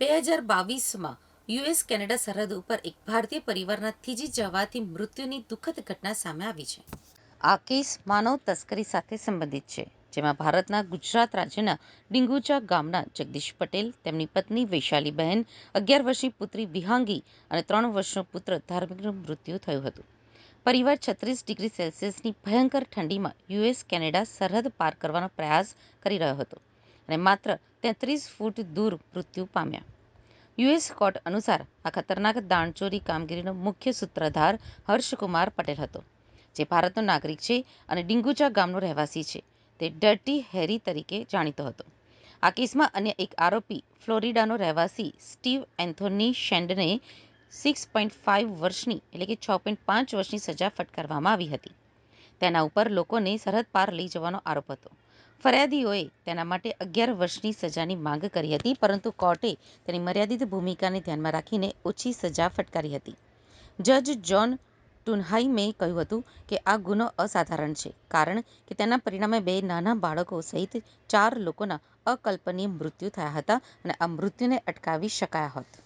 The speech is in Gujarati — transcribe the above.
બે હજાર બાવીસમાં યુએસ કેનેડા સરહદ ઉપર એક ભારતીય પરિવારના થીજી જવાથી મૃત્યુની દુઃખદ ઘટના સામે આવી છે. આ કેસ માનવ તસ્કરી સાથે સંબંધિત છે, જેમાં ભારતના ગુજરાત રાજ્યના ડિંગુચા ગામના જગદીશ પટેલ, તેમની પત્ની વૈશાલી બહેન અગિયાર વર્ષની પુત્રી વિહાંગી અને ત્રણ વર્ષનો પુત્ર ધાર્મિકનું મૃત્યુ થયું હતું. પરિવાર છત્રીસ ડિગ્રી સેલ્સિયસની ભયંકર ઠંડીમાં યુએસ કેનેડા સરહદ પાર કરવાનો પ્રયાસ કરી રહ્યો હતો. અને માત્ર તેત્રીસ ફૂટ દૂર મૃત્યુ પામ્યા. યુએસ કોર્ટ અનુસાર આ ખતરનાક દાણચોરી કામગીરીનો મુખ્ય સૂત્રધાર હર્ષકુમાર પટેલ હતો, જે ભારતનો નાગરિક છે અને ડિંગુચા ગામનો રહેવાસી છે, તે ડર્ટી હેરી તરીકે જાણીતો હતો. આ કેસમાં અન્ય એક આરોપી ફ્લોરિડાનો રહેવાસી સ્ટીવ એન્થોની શેન્ડને સિક્સ પોઈન્ટ ફાઇવ વર્ષની એટલે કે છ પોઈન્ટ પાંચ વર્ષની સજા ફટકારવામાં આવી હતી. તેના ઉપર લોકોને સરહદ પાર લઈ જવાનો આરોપ હતો. ફરિયાદીઓએ તેના માટે અગિયાર વર્ષની સજાની માંગ કરી હતી, પરંતુ કોર્ટે તેની મર્યાદિત ભૂમિકાને ધ્યાનમાં રાખીને ઓછી સજા ફટકારી હતી. જજ જ્હોન ટુનહાઇમે કહ્યું હતું કે આ ગુનો અસાધારણ છે, કારણ કે તેના પરિણામે બે નાના બાળકો સહિત ચાર લોકોના અકલ્પનીય મૃત્યુ થયા હતા અને આ મૃત્યુને અટકાવી શકાયા હોત.